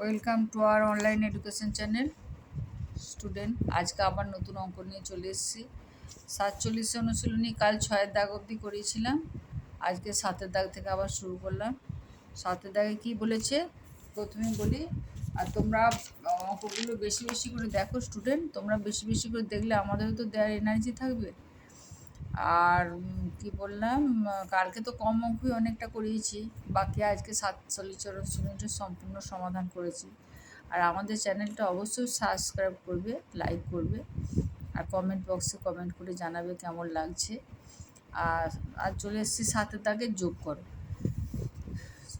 Welcome to our online education channel student আজকে আবার নতুন অঙ্ক নিয়ে চলে এসেছি। সাতচল্লিশে অনুশীলনী কাল ছয়ের দাগ অবধি করিয়েছিলাম। আজকে সাতের দাগ থেকে আবার শুরু করলাম। সাতের দাগে কি বলেছে? প্রথমে বলি, আর তোমরা অঙ্কগুলো বেশি বেশি করে দেখো স্টুডেন্ট তোমরা বেশি বেশি করে দেখলে আমাদেরও তো দেওয়ার এনার্জি থাকবে। আর কি বললাম, কালকে তো কম অঙ্কই অনেকটা করিয়েছি, বাকি আজকে সাতচল্লিশ অনুশীলনীটা সম্পূর্ণ সমাধান করেছি। আর আমাদের চ্যানেলটা অবশ্যই সাবস্ক্রাইব করবে, লাইক করবে, আর কমেন্ট বক্সে কমেন্ট করে জানাবে কেমন লাগছে। আর আর চলে এসেছি সাথে তাকে যোগ করো।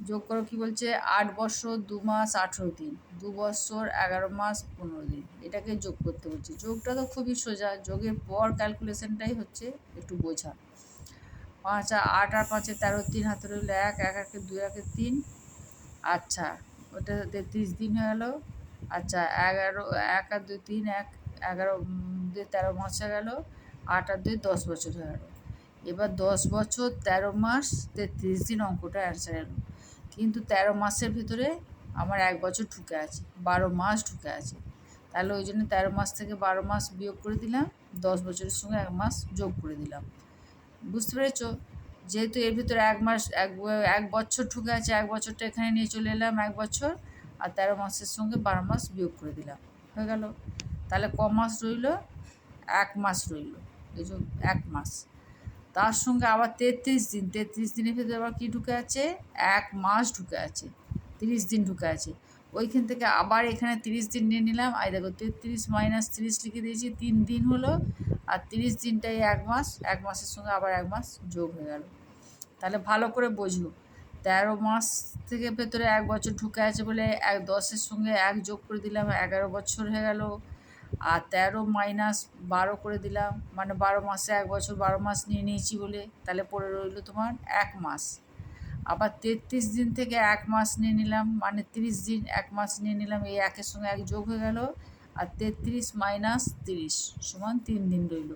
যোগ করো কি বলছে? আট বছর দু মাস, আঠেরো দিন। দু বছর এগারো মাস, পনেরো দিন। এটাকে যোগ করতে বলছে। যোগটা তো খুবই সোজা। যোগের পর ক্যালকুলেশনটাই হচ্ছে একটু বোঝা। পাঁচ আট আর পাঁচে তেরো, তিন হাতে রইল এক এক একে দুই, একে তিন। আচ্ছা ওটা তেত্রিশ দিন হয়ে গেল। আচ্ছা এগারো, এক আর দুই, তিন, এক, এগারো দুই, তেরো মাস হয়ে গেল। আট আর দুই, দশ বছর হয়ে গেল। এবার দশ বছর, তেরো মাস, তেত্রিশ দিন অঙ্কটা অ্যান্সার এলো। কিন্তু তেরো মাসের ভিতরে আমার এক বছর ঢুকে আছে, বারো মাস ঢুকে আছে। তাহলে ওই জন্য তেরো মাস থেকে বারো মাস বিয়োগ করে দিলাম, দশ বছরের সঙ্গে এক মাস যোগ করে দিলাম। বুঝতে পেরেছ? যেহেতু এর ভিতরে এক মাস, এক এক বছর ঢুকে আছে, এক বছরটা এখানে নিয়ে চলে এলাম এক বছর, আর তেরো মাসের সঙ্গে বারো মাস বিয়োগ করে দিলাম। হয়ে গেল। তাহলে ক মাস রইল? এক মাস রইল। এই এক মাস। তার সঙ্গে আবার তেত্রিশ দিন, তেত্রিশ দিনের ভিতরে আবার কী ঢুকে আছে? এক মাস ঢুকে আছে, তিরিশ দিন ঢুকে আছে। ওইখান থেকে আবার এখানে তিরিশ দিন নিয়ে নিলাম। আই দেখো তেত্রিশ মাইনাস তিরিশ লিখে দিয়েছি, তিন দিন হলো। আর তিরিশ দিনটাই এক মাস, এক মাসের সঙ্গে আবার এক মাস যোগ হয়ে গেল। তাহলে ভালো করে বোঝো। তেরো মাস থেকে ভেতরে এক বছর ঢুকে আছে বলে এক দশের সঙ্গে এক যোগ করে দিলাম, এগারো বছর হয়ে গেল। আর তেরো মাইনাস বারো করে দিলাম। মানে বারো মাসে এক বছর বারো মাস নিয়ে নিয়েছি বলে, তাহলে পড়ে রইল তোমার এক মাস। আবার তেত্রিশ দিন থেকে এক মাস নিয়ে নিলাম মানে তিরিশ দিন এক মাস নিয়ে নিলাম, এই একের সঙ্গে এক যোগ হয়ে গেল, আর তেত্রিশ মাইনাস তিরিশ সমান তিন দিন রইল।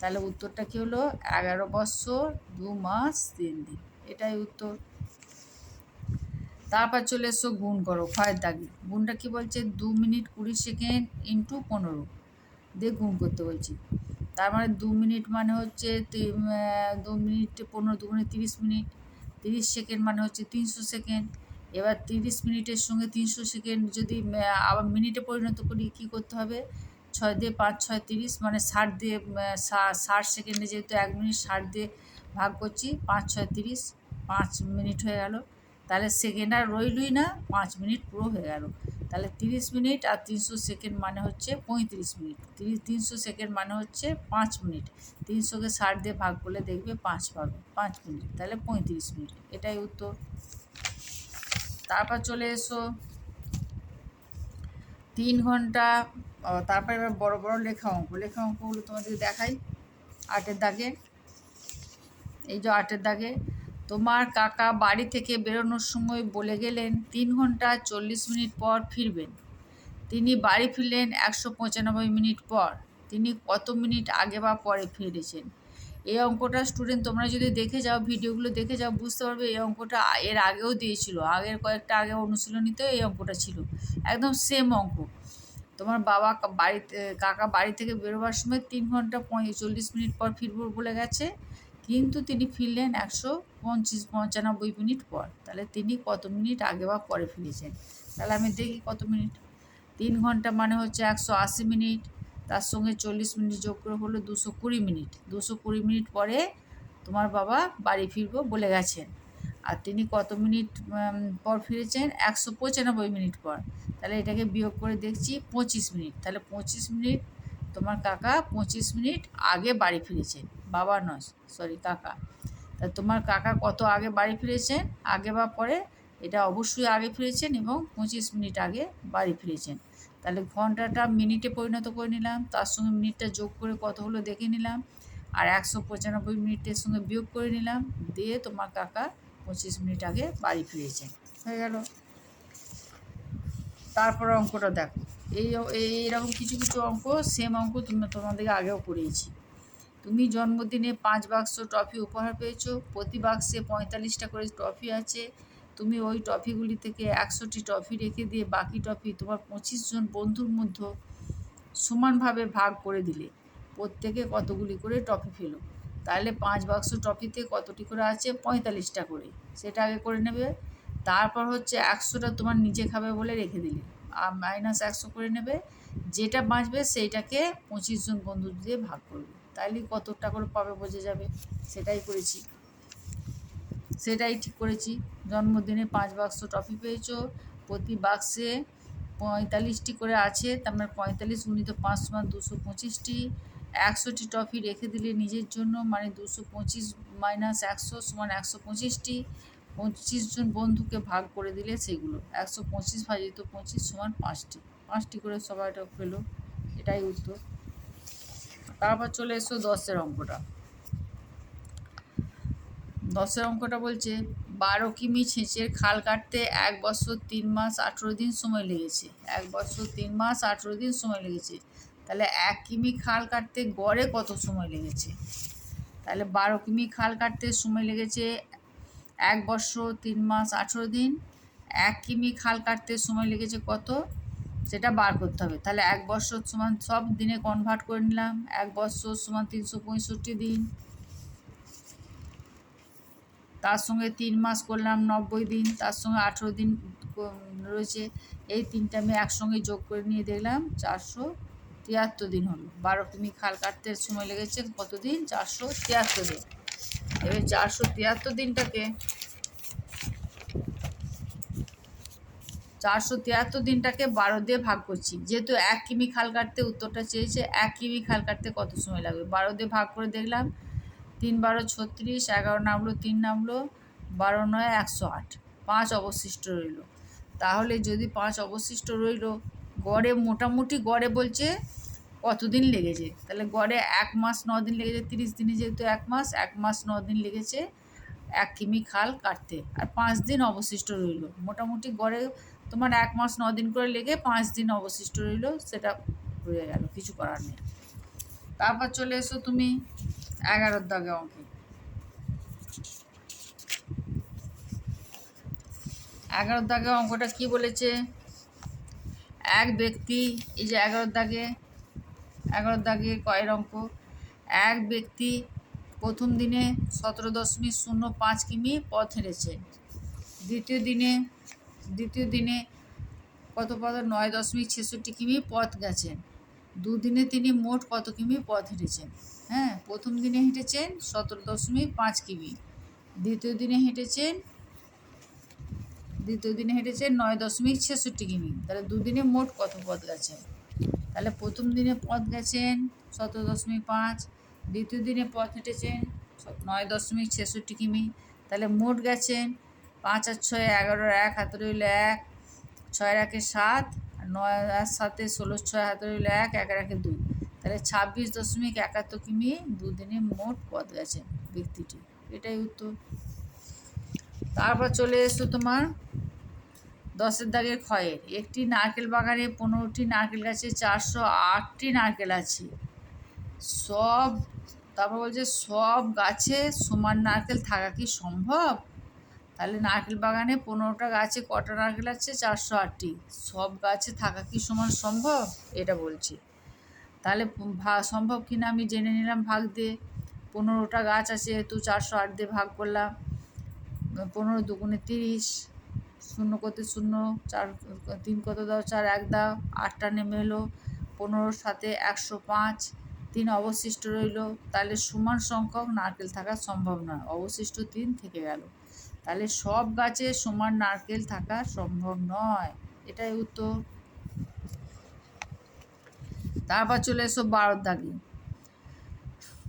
তাহলে উত্তরটা কী হলো? এগারো বছর, দু মাস, তিন দিন। এটাই উত্তর। তারপর চলে এসো গুণ করো ক্ষয়ের দাগে। গুণটা কি বলছে? দু মিনিট কুড়ি সেকেন্ড ইন্টু পনেরো। দিয়ে গুণ করতে বলছি। তার মানে দু মিনিট মানে হচ্ছে দু মিনিট পনেরো দুগুণে তিরিশ মিনিট। তিরিশ সেকেন্ড মানে হচ্ছে তিনশো সেকেন্ড। এবার তিরিশ মিনিটের সঙ্গে তিনশো সেকেন্ড যদি আবার মিনিটে পরিণত করি কী করতে হবে? ছয় দিয়ে পাঁচ, ছয় তিরিশ মানে ষাট দিয়ে ষাট সেকেন্ডে যেহেতু এক মিনিট ষাট দিয়ে ভাগ করছি, পাঁচ, ছয় তিরিশ, পাঁচ মিনিট হয়ে গেল। তাহলে সেকেন্ড আর রইলই না, পাঁচ মিনিট পুরো হয়ে গেল। তাহলে তিরিশ মিনিট আর তিনশো সেকেন্ড মানে হচ্ছে পঁয়ত্রিশ মিনিট। তিরিশ, তিনশো সেকেন্ড মানে হচ্ছে পাঁচ মিনিট। তিনশোকে ষাট দিয়ে ভাগ করলে দেখবে পাঁচ পাবে, পাঁচ মিনিট। তাহলে পঁয়ত্রিশ মিনিট। এটাই উত্তর। তারপর চলে এসো। তিন ঘণ্টা তারপর এবার বড় বড় লেখা অঙ্ক। লেখা অঙ্কগুলো তোমাদের দেখাই। আটের দাগে। এই যে আটের দাগে তোমার কাকা বাড়ি থেকে বেরোনোর সময় বলে গেলেন, তিন ঘণ্টা চল্লিশ মিনিট পর ফিরবেন। তিনি বাড়ি ফিরলেন একশো পঁচানব্বই মিনিট পর। তিনি কত মিনিট আগে বা পরে ফিরেছেন? এই অঙ্কটা স্টুডেন্ট তোমরা যদি দেখে যাও, ভিডিওগুলো দেখে যাও, বুঝতে পারবে এই অঙ্কটা এর আগেও দিয়েছিল। আগের কয়েকটা আগে অনুশীলনীতেও এই অঙ্কটা ছিল। একদম সেম অঙ্ক। তোমার বাবা বাড়িতে, কাকা বাড়ি থেকে বেরোবার সময় তিন ঘণ্টা পঁয়চল্লিশ মিনিট পর ফিরব বলে গেছে। কিন্তু তিনি ফিরলেন একশো পঁচিশ পঁচানব্বই মিনিট পর, তাহলে তিনি কত মিনিট আগে বা পরে ফিরেছেন? তাহলে আমি দেখি কত মিনিট। তিন ঘণ্টা মানে হচ্ছে একশো আশি মিনিট, তার সঙ্গে চল্লিশ মিনিট যোগ করে হলো দুশো কুড়ি মিনিট। দুশো কুড়ি মিনিট পরে তোমার বাবা বাড়ি ফিরবো বলে গেছেন। আর তিনি কত মিনিট পর ফিরেছেন? একশো পঁচানব্বই মিনিট পর। তাহলে এটাকে বিয়োগ করে দেখছি পঁচিশ মিনিট। তাহলে পঁচিশ মিনিট, তোমার কাকা পঁচিশ মিনিট আগে বাড়ি ফিরেছেন। বাবা নয় সরি কাকা। তা তোমার কাকা কত আগে বাড়ি ফিরেছেন? আগে বা পরে? এটা অবশ্যই আগে ফিরেছেন এবং পঁচিশ মিনিট আগে বাড়ি ফিরেছেন। তাহলে ঘন্টাটা মিনিটে পরিণত করে নিলাম, তার সঙ্গে মিনিটটা যোগ করে কত হলো দেখে নিলাম, আর একশো পঁচানব্বই মিনিটের সঙ্গে বিয়োগ করে নিলাম, দিয়ে তোমার কাকা পঁচিশ মিনিট আগে বাড়ি ফিরেছেন। হয়ে গেল। তারপর অঙ্কটা দেখো। এই এইরকম কিছু কিছু অঙ্ক সেম অঙ্ক তুমি তোমাদেরকে আগেও করিয়েছি। তুমি জন্মদিনে পাঁচ বাক্স ট্রফি উপহার পেয়েছ, প্রতি বাক্সে পঁয়তাল্লিশটা করে ট্রফি আছে। তুমি ওই ট্রফিগুলি থেকে একশোটি ট্রফি রেখে দিয়ে বাকি ট্রফি তোমার পঁচিশ জন বন্ধুর মধ্যে সমানভাবে ভাগ করে দিলে। প্রত্যেকে কতগুলি করে ট্রফি পেল তাহলে পাঁচ বাক্স ট্রফিতে কতটি করে আছে? পঁয়তাল্লিশটা করে। সেটা আগে করে নেবে। তারপর হচ্ছে একশোটা তোমার নিজে খাবে বলে রেখে দিলে। আর মাইনাস একশো করে নেবে। যেটা বাঁচবে সেইটাকে পঁচিশ জন বন্ধু দিয়ে ভাগ করবে। তাইলে কতটা করে পাবে বোঝা যাবে। সেটাই করেছি। সেটাই ঠিক করেছি। জন্মদিনে পাঁচ বাক্স ট্রফি পেয়েছ। প্রতি বাক্সে পঁয়তাল্লিশটি করে আছে। তার মানে পঁয়তাল্লিশ গুণিত পাঁচ সমান দুশো পঁচিশটি। একশোটি ট্রফি রেখে দিলে নিজের জন্য মানে দুশো পঁচিশ মাইনাস একশো সমান একশো পঁচিশটি। পঁচিশ জন বন্ধুকে ভাগ করে দিলে সেগুলো। একশো পঁচিশ ভাজিত পঁচিশ সমান পাঁচটি। পাঁচটি করে সবাইটা পেল। এটাই উত্তর। তারপর চলে এসো দশের অঙ্কটা। দশের অঙ্কটা বলছে, বারো কিমি ছেঁচের খাল কাটতে এক বছর তিন মাস আঠেরো দিন সময় লেগেছে। এক বছর তিন মাস আঠেরো দিন সময় লেগেছে। তাহলে এক কিমি খাল কাটতে গড়ে কত সময় লেগেছে? তাহলে বারো কিমি খাল কাটতে সময় লেগেছে এক বছর তিন মাস আঠেরো দিন। এক কিমি খাল কাটতে সময় লেগেছে কত? সেটা বার করতে হবে। তাহলে এক বছর সমান সব দিনে কনভার্ট করে নিলাম। এক বছর সমান তিনশো পঁয়ষট্টি দিন। তার সঙ্গে তিন মাস করলাম নব্বই দিন। তার সঙ্গে আঠেরো দিন রয়েছে। এই তিনটা আমি একসঙ্গে যোগ করে নিয়ে দেখলাম, চারশো তিয়াত্তর দিন হলো। বারো কিমি খাল কাটতে সময় লেগেছে কত দিন চারশো তিয়াত্তর দিন। এবার চারশো তিয়াত্তর দিনটাকে চারশো তিয়াত্তর দিনটাকে বারো দিয়ে ভাগ করছি। যেহেতু এক কিমি খাল কাটতে উত্তরটা চেয়েছে, এক কিমি খাল কাটতে কত সময় লাগবে? বারো দিয়ে ভাগ করে দেখলাম, তিন বারো ছত্রিশ, এগারো নামলো, তিন নামলো, বারো নয়, একশো আট। পাঁচ অবশিষ্ট রইল। তাহলে যদি পাঁচ অবশিষ্ট রইল, গড়ে মোটামুটি গড়ে বলছে কতদিন লেগেছে? তাহলে গড়ে এক মাস ন দিন লেগেছে, তিরিশ দিনে যেহেতু এক মাস এক মাস ন দিন লেগেছে এক কিমি খাল কাটতে। আর পাঁচ দিন অবশিষ্ট রইল। মোটামুটি গড়ে তোমার এক মাস ন দিন করে লেগে পাঁচ দিন অবশিষ্ট রইল, সেটা হয়ে গেল, কিছু করার নেই। তারপর চলে এসো তুমি এগারোর দাগে অঙ্কে। এগারোর দাগে অঙ্কটা কি বলেছে? এক ব্যক্তি, এই যে এগারোর দাগে এগারোর দাগে কয়ের অঙ্ক। এক ব্যক্তি প্রথম দিনে সতেরো দশমিক শূন্য পাঁচ কিমি পথ হেরেছে দ্বিতীয় দিনে দ্বিতীয় দিনে কত পথ নয় দশমিক ছেষট্টি কিমি পথ গেছেন। দুদিনে তিনি মোট কত কিমি পথ হেঁটেছেন? হ্যাঁ প্রথম দিনে হেঁটেছেন সতেরো দশমিক পাঁচ কিমি। দ্বিতীয় দিনে হেঁটেছেন, দ্বিতীয় দিনে হেঁটেছেন নয় দশমিক ছেষট্টি কিমি। তাহলে দুদিনে মোট কত পথ গেছেন তাহলে প্রথম দিনে পথ গেছেন সতেরো দশমিক পাঁচ, দ্বিতীয় দিনে পথ হেঁটেছেন নয় দশমিক ছেষট্টি কিমি। তাহলে মোট গেছেন পাঁচ আর ছয় এগারোর এক হাতে রইল এক, ছয় একে সাত নয় আর সাতে ষোলো, ছয় হাতে রইল এক এক একে দুই। তাহলে ছাব্বিশ দশমিক একাত্তর কিমি দুদিনে মোট পথ গেছে ব্যক্তিটি। এটাই উত্তর। তারপর চলে এসো তোমার দশের দাগের ক্ষয়ের। একটি নারকেল বাগানে পনেরোটি নারকেল গাছে চারশো আটটি নারকেল আছে। সব, তারপর বলছে সব গাছে সমান নারকেল থাকা কি সম্ভব? তাহলে নারকেল বাগানে পনেরোটা গাছে কটা নারকেল আছে? চারশো আটটি। সব গাছে থাকা কি সমান সম্ভব? এটা বলছি। তাহলে সম্ভব কি না? আমি জেনে নিলাম ভাগ দিয়ে পনেরোটা গাছ আছে যেহেতু চারশো আট দিয়ে ভাগ করলাম। পনেরো দুগুণে তিরিশ, শূন্য কত শূন্য, চার, তিন কত দাও, চার এক দাও, আটটা নেমে এলো। পনেরোর সাথে একশো পাঁচ, তিন অবশিষ্ট রইল। তাহলে সমান সংখ্যক নারকেল থাকা সম্ভব নয়। অবশিষ্ট তিন থেকে গেল। তাহলে সব গাছে সমান নারকেল থাকা সম্ভব নয়। এটাই উত্তর। তারপর চলে এসো বারোর দাগে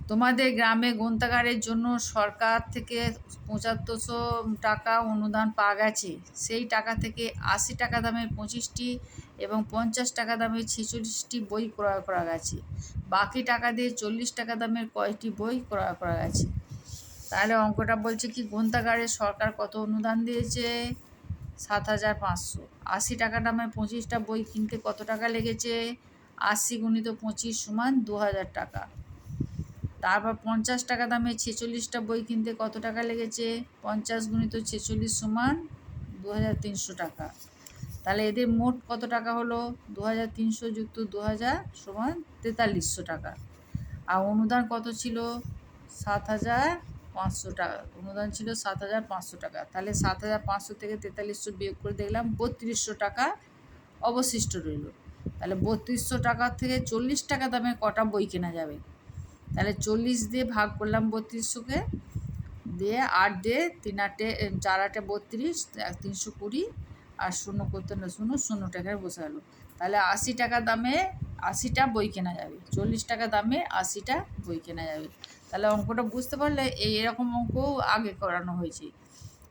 তোমাদের গ্রামে গ্রন্থাগারের জন্য সরকার থেকে পঁচাত্তরশো টাকা অনুদান পাওয়া গেছে। সেই টাকা থেকে আশি টাকা দামের পঁচিশটি এবং পঞ্চাশ টাকা দামের ছেচল্লিশটি বই ক্রয় করা গেছে। বাকি টাকা দিয়ে চল্লিশ টাকা দামের কয়টি বই ক্রয় করা গেছে। তাহলে অঙ্কটা বলছে কি, গ্রন্থাগারে সরকার কত অনুদান দিয়েছে? সাত হাজার পাঁচশো। আশি টাকা দামের পঁচিশটা বই কিনতে কত টাকা লেগেছে? আশি গুণিত পঁচিশ সমান দু হাজার টাকা। তারপর পঞ্চাশ টাকা দামে ছেচল্লিশটা বই কিনতে কত টাকা লেগেছে? পঞ্চাশ গুণিত ছেচল্লিশ সমান দু হাজার তিনশো টাকা। তাহলে এদের মোট কত টাকা হলো? দু হাজার তিনশো যুক্ত দু হাজার সমান তেতাল্লিশশো টাকা। আর অনুদান কত ছিল? সাত হাজার পাঁচশো টাকা, অনুদান ছিল সাত হাজার পাঁচশো টাকা। তাহলে সাত হাজার পাঁচশো থেকে তেতাল্লিশশো বিয়োগ করে দেখলাম বত্রিশশো টাকা অবশিষ্ট রইল। তাহলে বত্রিশশো টাকা থেকে চল্লিশ টাকা দামে কটা বই কেনা যাবে? তাহলে চল্লিশ দিয়ে ভাগ করলাম বত্রিশশোকে, দিয়ে আট দিয়ে তিন আটে, চার আটে বত্রিশ তিনশো কুড়ি, আর শূন্য করতে না শূন্য শূন্য টাকায় বসে গেলো। তাহলে আশি টাকা দামে আশিটা বই কেনা যাবে। চল্লিশ টাকা দামে আশিটা বই কেনা যাবে। তাহলে অঙ্কটা বুঝতে পারলে এই এরকম অঙ্ক আগে করানো হয়েছে।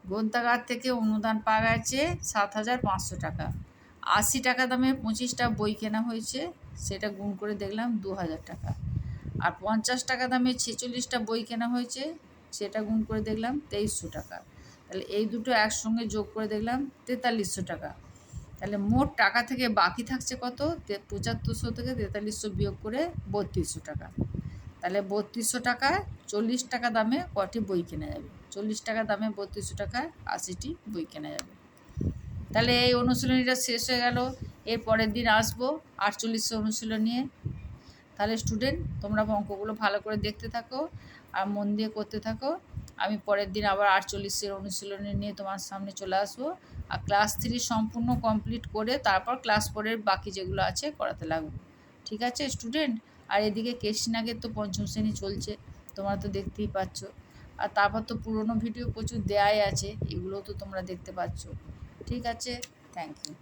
গ্রন্থাগার থেকে অনুদান পাওয়া গেছে সাত হাজার পাঁচশো টাকা। আশি টাকা দামে পঁচিশটা বই কেনা হয়েছে, সেটা গুণ করে দেখলাম দু হাজার টাকা। আর পঞ্চাশ টাকা দামে ছেচল্লিশটা বই কেনা হয়েছে, সেটা গুণ করে দেখলাম তেইশশো টাকা। তাহলে এই দুটো একসঙ্গে যোগ করে দেখলাম তেতাল্লিশশো টাকা। তাহলে মোট টাকা থেকে বাকি থাকছে কত? পঁচাত্তরশো থেকে তেতাল্লিশশো বিয়োগ করে বত্রিশশো টাকা। তাহলে বত্রিশশো টাকায় চল্লিশ টাকা দামে কটি বই কেনা যাবে? চল্লিশ টাকা দামে বত্রিশশো টাকায় আশিটি বই কেনা যাবে। তাহলে এই অনুশীলনীটা শেষ হয়ে গেল। এর পরের দিন আসব আটচল্লিশশো অনুশীলন নিয়ে। তাহলে স্টুডেন্ট, তোমরা অঙ্কগুলো ভালো করে দেখতে থাকো আর মন দিয়ে করতে থাকো। আমি পরের দিন আবার আটচল্লিশের অনুশীলনী নিয়ে তোমার সামনে চলে আসব আর ক্লাস থ্রি সম্পূর্ণ কমপ্লিট করে তারপর ক্লাস ফোরের বাকি যেগুলো আছে করাতে লাগবো। ঠিক আছে স্টুডেন্ট? আর এদিকে কেশিনাগের তো পঞ্চম শ্রেণি চলছে, তোমরা তো দেখতেই পাচ্ছ। আর তারপর তো পুরনো ভিডিও প্রচুর দেয়াই আছে, এগুলোও তো তোমরা দেখতে পাচ্ছ। ঠিক আছে থ্যাংক ইউ